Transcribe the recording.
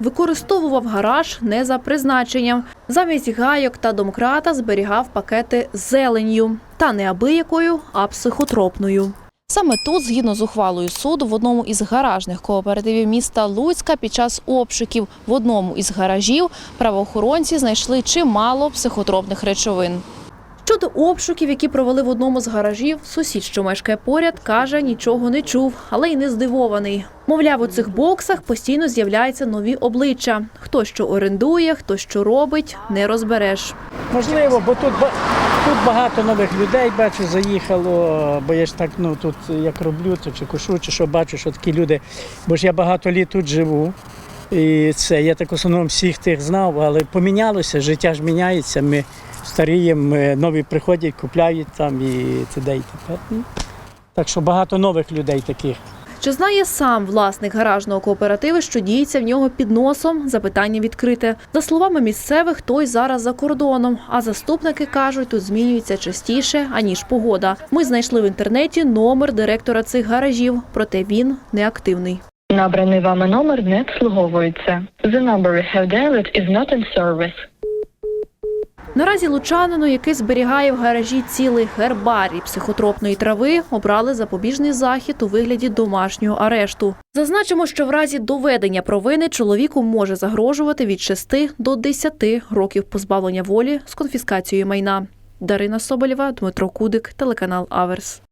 Використовував гараж не за призначенням. Замість гайок та домкрата зберігав пакети з зеленню. Та не абиякою, а психотропною. Саме тут, згідно з ухвалою суду, в одному із гаражних кооперативів міста Луцька під час обшуків в одному із гаражів правоохоронці знайшли чимало психотропних речовин. Щодо обшуків, які провели в одному з гаражів, сусід, що мешкає поряд, каже, нічого не чув, але й не здивований. Мовляв, у цих боксах постійно з'являються нові обличчя. Хто що орендує, хто що робить, не розбереш. Можливо, бо тут, тут багато нових людей, бачу, заїхало, бо я ж так ну, тут як роблю, то чи кошу, чи що бачу, що такі люди, бо ж я багато літ тут живу. І це я так в основному всіх тих знав, але помінялося, життя ж міняється. Ми старіємо, нові приходять, купляють там і і т.п. Ну, Так що багато нових людей таких. Чи знає сам власник гаражного кооперативу, що діється в нього під носом? Запитання відкрите. За словами місцевих, той зараз за кордоном. А заступники кажуть, тут змінюється частіше аніж погода. Ми знайшли в інтернеті номер директора цих гаражів, проте він неактивний. Набраний вами номер не обслуговується. The number you have dialed is not in service. Наразі лучанину, який зберігає в гаражі цілий гербарій психотропної трави, обрали запобіжний захід у вигляді домашнього арешту. Зазначимо, що в разі доведення провини чоловіку може загрожувати від 6 до 10 років позбавлення волі з конфіскацією майна. Дарина Соболєва, Дмитро Кудик, телеканал Аверс.